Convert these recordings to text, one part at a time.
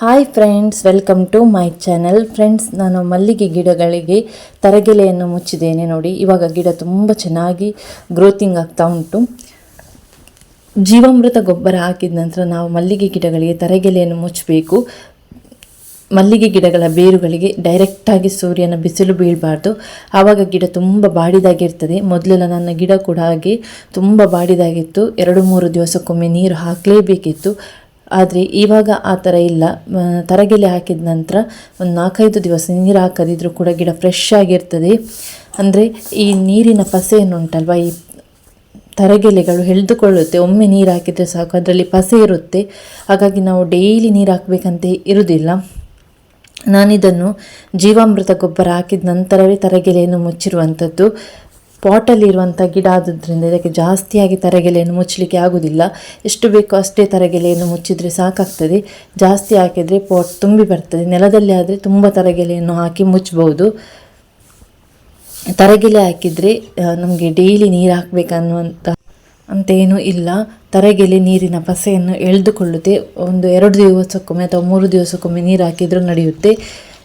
Hi friends, welcome to my channel. Friends, ನಾನು ಮಲ್ಲಿಗೆ ಗಿಡಗಳಿಗೆ ತರಗೆಲೆಯನ್ನು ಮುಚ್ಚಿದ್ದೇನೆ ನೋಡಿ. ಇವಾಗ ಗಿಡ ತುಂಬ ಚೆನ್ನಾಗಿ ಗ್ರೋತಿಂಗ್ ಆಗ್ತಾ ಉಂಟು. ಜೀವಾಮೃತ ಗೊಬ್ಬರ ಹಾಕಿದ ನಂತರ ನಾವು ಮಲ್ಲಿಗೆ ಗಿಡಗಳಿಗೆ ತರಗೆಲೆಯನ್ನು ಮುಚ್ಚಬೇಕು. ಮಲ್ಲಿಗೆ ಗಿಡಗಳ ಬೇರುಗಳಿಗೆ ಡೈರೆಕ್ಟಾಗಿ ಸೂರ್ಯನ ಬಿಸಿಲು ಬೀಳಬಾರ್ದು. ಆವಾಗ ಗಿಡ ತುಂಬ ಬಾಡಿದಾಗಿರ್ತದೆ. ಮೊದಲೆಲ್ಲ ನನ್ನ ಗಿಡ ಕೂಡ ಹಾಗೆ ತುಂಬ ಬಾಡಿದಾಗಿತ್ತು. ಎರಡು ಮೂರು ದಿವಸಕ್ಕೊಮ್ಮೆ ನೀರು ಹಾಕಲೇಬೇಕಿತ್ತು. ಆದರೆ ಇವಾಗ ಆ ಥರ ಇಲ್ಲ. ತರಗೆಲೆ ಹಾಕಿದ ನಂತರ ಒಂದು ನಾಲ್ಕೈದು ದಿವಸ ನೀರು ಹಾಕದಿದ್ರೂ ಕೂಡ ಗಿಡ ಫ್ರೆಶ್ ಆಗಿರ್ತದೆ. ಅಂದರೆ ಈ ನೀರಿನ ಪಸೆಯನ್ನು ಉಂಟಲ್ವ, ಈ ತರಗೆಲೆಗಳು ಎಳೆದುಕೊಳ್ಳುತ್ತೆ. ಒಮ್ಮೆ ನೀರು ಹಾಕಿದರೆ ಸಾಕು, ಅದರಲ್ಲಿ ಪಸೆ ಇರುತ್ತೆ. ಹಾಗಾಗಿ ನಾವು ಡೈಲಿ ನೀರು ಹಾಕಬೇಕಂತ ಇರುವುದಿಲ್ಲ ನಾನಿದನ್ನು ಜೀವಾಮೃತ ಗೊಬ್ಬರ ಹಾಕಿದ ನಂತರವೇ ತರಗೆಲೆಯನ್ನು ಮುಚ್ಚಿರುವಂಥದ್ದು ಪಾಟಲ್ಲಿರುವಂಥ ಗಿಡ ಆದುದರಿಂದ ಇದಕ್ಕೆ ಜಾಸ್ತಿಯಾಗಿ ತರಗೆಲೆಯನ್ನು ಮುಚ್ಚಲಿಕ್ಕೆ ಆಗುವುದಿಲ್ಲ ಎಷ್ಟು ಬೇಕೋ ಅಷ್ಟೇ ತರಗೆಲೆಯನ್ನು ಮುಚ್ಚಿದರೆ ಸಾಕಾಗ್ತದೆ. ಜಾಸ್ತಿ ಹಾಕಿದರೆ ಪಾಟ್ ತುಂಬಿ ಬರ್ತದೆ. ನೆಲದಲ್ಲಿ ಆದರೆ ತುಂಬ ತರಗೆಲೆಯನ್ನು ಹಾಕಿ ಮುಚ್ಚಬಹುದು. ತರಗೆಲೆ ಹಾಕಿದರೆ ನಮಗೆ ಡೈಲಿ ನೀರು ಹಾಕಬೇಕನ್ನುವಂಥ ಅಂತೇನೂ ಇಲ್ಲ. ತರಗೆಲೆ ನೀರಿನ ಪಸೆಯನ್ನು ಎಳೆದುಕೊಳ್ಳುತ್ತೆ. ಒಂದು ಎರಡು ದಿವಸಕ್ಕೊಮ್ಮೆ ಅಥವಾ ಮೂರು ದಿವಸಕ್ಕೊಮ್ಮೆ ನೀರು ಹಾಕಿದರೂ ನಡೆಯುತ್ತೆ.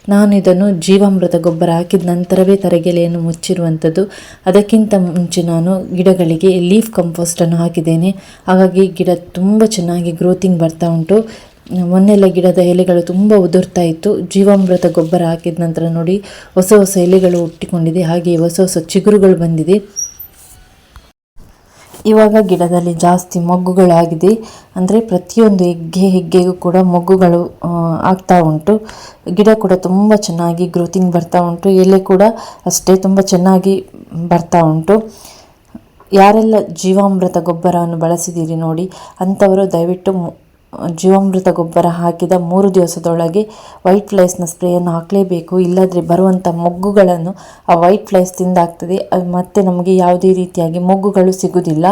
ನಾನು ಇದನ್ನು ಜೀವಾಮೃತ ಗೊಬ್ಬರ ಹಾಕಿದ ನಂತರವೇ ತರಗೆಲೆಯನ್ನು ಮುಚ್ಚಿರುವಂಥದ್ದು. ಅದಕ್ಕಿಂತ ಮುಂಚೆ ನಾನು ಗಿಡಗಳಿಗೆ ಲೀಫ್ ಕಂಪೋಸ್ಟನ್ನು ಹಾಕಿದ್ದೇನೆ. ಹಾಗಾಗಿ ಗಿಡ ತುಂಬ ಚೆನ್ನಾಗಿ ಗ್ರೋತಿಂಗ್ ಬರ್ತಾ ಉಂಟು. ಮೊನ್ನೆಲ್ಲ ಗಿಡದ ಎಲೆಗಳು ತುಂಬ ಉದುರ್ತಾ ಇತ್ತು. ಜೀವಾಮೃತ ಗೊಬ್ಬರ ಹಾಕಿದ ನಂತರ ನೋಡಿ ಹೊಸ ಹೊಸ ಎಲೆಗಳು ಹುಟ್ಟಿಕೊಂಡಿದೆ. ಹಾಗೆ ಹೊಸ ಹೊಸ ಚಿಗುರುಗಳು ಬಂದಿದೆ. ಇವಾಗ ಗಿಡದಲ್ಲಿ ಜಾಸ್ತಿ ಮೊಗ್ಗುಗಳಾಗಿದೆ. ಅಂದರೆ ಪ್ರತಿಯೊಂದು ಹೆಗ್ಗೆ ಹೆಗ್ಗೆಗೂ ಕೂಡ ಮೊಗ್ಗುಗಳು ಆಗ್ತಾ ಉಂಟು. ಗಿಡ ಕೂಡ ತುಂಬ ಚೆನ್ನಾಗಿ ಗ್ರೋತಿಂಗ್ ಬರ್ತಾ ಉಂಟು. ಎಲೆ ಕೂಡ ಅಷ್ಟೇ ತುಂಬ ಚೆನ್ನಾಗಿ ಬರ್ತಾ ಉಂಟು. ಯಾರೆಲ್ಲ ಜೀವಾಮೃತ ಗೊಬ್ಬರವನ್ನು ಬಳಸಿದ್ದೀರಿ ನೋಡಿ, ಅಂಥವರು ದಯವಿಟ್ಟು ಜೀವಾಮೃತ ಗೊಬ್ಬರ ಹಾಕಿದ ಮೂರು ದಿವಸದೊಳಗೆ ವೈಟ್ ಫ್ಲೈಸ್ನ ಸ್ಪ್ರೇಯನ್ನು ಹಾಕಲೇಬೇಕು. ಇಲ್ಲದ್ರೆ ಬರುವಂಥ ಮೊಗ್ಗುಗಳನ್ನು ಆ ವೈಟ್ ಫ್ಲೈಸ್ ತಿಂದಾಗ್ತದೆ. ಮತ್ತೆ ನಮಗೆ ಯಾವುದೇ ರೀತಿಯಾಗಿ ಮೊಗ್ಗುಗಳು ಸಿಗುವುದಿಲ್ಲ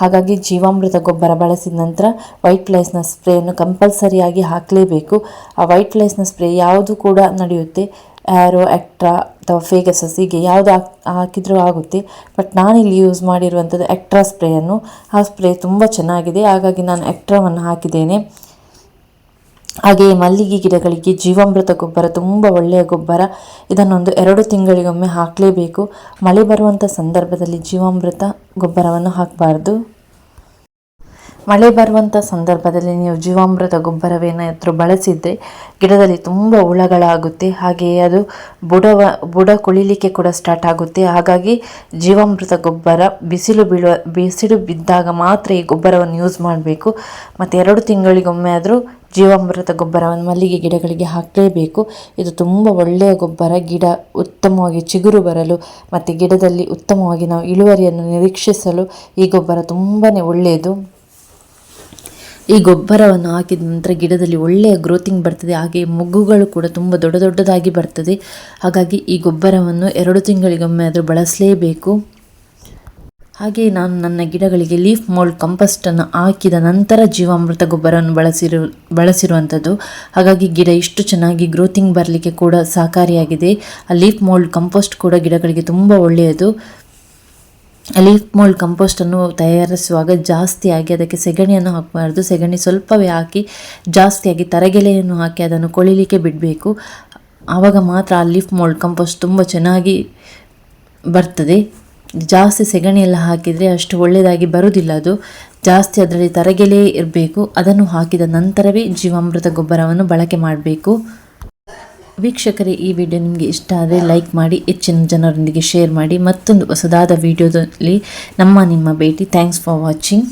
ಹಾಗಾಗಿ ಜೀವಾಮೃತ ಗೊಬ್ಬರ ಬಳಸಿದ ನಂತರ ವೈಟ್ ಫ್ಲೈಸ್ನ ಸ್ಪ್ರೇಯನ್ನು ಕಂಪಲ್ಸರಿಯಾಗಿ ಹಾಕಲೇಬೇಕು. ಆ ವೈಟ್ ಫ್ಲೈಸ್ನ ಸ್ಪ್ರೇ ಯಾವುದು ಕೂಡ ನಡೆಯುತ್ತೆ. ಆ್ಯರೋ ಎಕ್ಟ್ರಾ ಅಥವಾ ಫೇಗಸಸ್ ಹೀಗೆ ಯಾವುದು ಹಾಕ್, ಹಾಕಿದರೂ ಆಗುತ್ತೆ. ಬಟ್ ನಾನಿಲ್ಲಿ ಯೂಸ್ ಮಾಡಿರುವಂಥದ್ದು ಎಕ್ಟ್ರಾ ಸ್ಪ್ರೇಯನ್ನು. ಆ ಸ್ಪ್ರೇ ತುಂಬ ಚೆನ್ನಾಗಿದೆ. ಹಾಗಾಗಿ ನಾನು ಎಕ್ಟ್ರಾವನ್ನು ಹಾಕಿದ್ದೇನೆ. ಹಾಗೆಯೇ ಮಲ್ಲಿಗೆ ಗಿಡಗಳಿಗೆ ಜೀವಾಮೃತ ಗೊಬ್ಬರ, ತುಂಬ ಒಳ್ಳೆಯ ಗೊಬ್ಬರ. ಇದನ್ನೊಂದು ಎರಡು ತಿಂಗಳಿಗೊಮ್ಮೆ ಹಾಕಲೇಬೇಕು. ಮಳೆ ಬರುವಂಥ ಸಂದರ್ಭದಲ್ಲಿ ಜೀವಾಮೃತ ಗೊಬ್ಬರವನ್ನು ಹಾಕಬಾರ್ದು. ಮಳೆ ಬರುವಂಥ ಸಂದರ್ಭದಲ್ಲಿ ನೀವು ಜೀವಾಮೃತ ಗೊಬ್ಬರವೇನಾದರೂ ಬಳಸಿದರೆ ಗಿಡದಲ್ಲಿ ತುಂಬ ಹುಳಗಳಾಗುತ್ತೆ. ಹಾಗೆಯೇ ಅದು ಬುಡವ, ಬುಡ ಕುಳಿಲಿಕ್ಕೆ ಕೂಡ ಸ್ಟಾರ್ಟ್ ಆಗುತ್ತೆ. ಹಾಗಾಗಿ ಜೀವಾಮೃತ ಗೊಬ್ಬರ ಬಿಸಿಲು ಬೀಳುವ, ಬಿಸಿಲು ಬಿದ್ದಾಗ ಮಾತ್ರ ಈ ಗೊಬ್ಬರವನ್ನು ಯೂಸ್ ಮಾಡಬೇಕು. ಮತ್ತು ಎರಡು ತಿಂಗಳಿಗೊಮ್ಮೆ ಆದರೂ ಜೀವಾಮೃತ ಗೊಬ್ಬರವನ್ನು ಮಲ್ಲಿಗೆ ಗಿಡಗಳಿಗೆ ಹಾಕಲೇಬೇಕು. ಇದು ತುಂಬ ಒಳ್ಳೆಯ ಗೊಬ್ಬರ. ಗಿಡ ಉತ್ತಮವಾಗಿ ಚಿಗುರು ಬರಲು ಮತ್ತು ಗಿಡದಲ್ಲಿ ಉತ್ತಮವಾಗಿ ನಾವು ಇಳುವರಿಯನ್ನು ನಿರೀಕ್ಷಿಸಲು ಈ ಗೊಬ್ಬರ ತುಂಬಾ ಒಳ್ಳೆಯದು. ಈ ಗೊಬ್ಬರವನ್ನು ಹಾಕಿದ ನಂತರ ಗಿಡದಲ್ಲಿ ಒಳ್ಳೆಯ ಗ್ರೋತಿಂಗ್ ಬರ್ತದೆ. ಹಾಗೆ ಮೊಗ್ಗುಗಳು ಕೂಡ ತುಂಬ ದೊಡ್ಡ ದೊಡ್ಡದಾಗಿ ಬರ್ತದೆ. ಹಾಗಾಗಿ ಈ ಗೊಬ್ಬರವನ್ನು ಎರಡು ತಿಂಗಳಿಗೊಮ್ಮೆ ಆದರೂ ಬಳಸಲೇಬೇಕು. ಹಾಗೆ ನಾನು ನನ್ನ ಗಿಡಗಳಿಗೆ ಲೀಫ್ ಮೋಲ್ಡ್ ಕಂಪಸ್ಟನ್ನು ಹಾಕಿದ ನಂತರ ಜೀವಾಮೃತ ಗೊಬ್ಬರವನ್ನು ಬಳಸಿರು, ಬಳಸಿರುವಂಥದ್ದು. ಹಾಗಾಗಿ ಗಿಡ ಇಷ್ಟು ಚೆನ್ನಾಗಿ ಗ್ರೋತಿಂಗ್ ಬರಲಿಕ್ಕೆ ಕೂಡ ಸಹಕಾರಿಯಾಗಿದೆ. ಆ ಲೀಫ್ ಮೋಲ್ಡ್ ಕಂಪೋಸ್ಟ್ ಕೂಡ ಗಿಡಗಳಿಗೆ ತುಂಬ ಒಳ್ಳೆಯದು. ಲೀಫ್ ಮೋಲ್ಡ್ ಕಂಪೋಸ್ಟನ್ನು ತಯಾರಿಸುವಾಗ ಜಾಸ್ತಿಯಾಗಿ ಅದಕ್ಕೆ ಸೆಗಣಿಯನ್ನು ಹಾಕಬಾರ್ದು. ಸೆಗಣಿ ಸ್ವಲ್ಪವೇ ಹಾಕಿ ಜಾಸ್ತಿಯಾಗಿ ತರಗೆಲೆಯನ್ನು ಹಾಕಿ ಅದನ್ನು ಕೊಳಿಲಿಕ್ಕೆ ಬಿಡಬೇಕು. ಆವಾಗ ಮಾತ್ರ ಆ ಲೀಫ್ ಮೋಲ್ಡ್ ಕಂಪೋಸ್ಟ್ ತುಂಬ ಚೆನ್ನಾಗಿ ಬರ್ತದೆ. ಜಾಸ್ತಿ ಸೆಗಣಿ ಎಲ್ಲ ಹಾಕಿದರೆ ಅಷ್ಟು ಒಳ್ಳೆಯದಾಗಿ ಬರುವುದಿಲ್ಲ ಅದು. ಜಾಸ್ತಿ ಅದರಲ್ಲಿ ತರಗೆಲೆ ಇರಬೇಕು. ಅದನ್ನು ಹಾಕಿದ ನಂತರವೇ ಜೀವಾಮೃತ ಗೊಬ್ಬರವನ್ನು ಬಳಕೆ ಮಾಡಬೇಕು. ವೀಕ್ಷಕರೇ, ಈ ವಿಡಿಯೋ ನಿಮಗೆ ಇಷ್ಟ ಆದರೆ ಲೈಕ್ ಮಾಡಿ, ಹೆಚ್ಚಿನ ಜನರೊಂದಿಗೆ ಶೇರ್ ಮಾಡಿ, ಮತ್ತೊಂದು ಹೊಸದಾದ ವಿಡಿಯೋದಲ್ಲಿ ನಮ್ಮ ನಿಮ್ಮ ಭೇಟಿ. Thanks for watching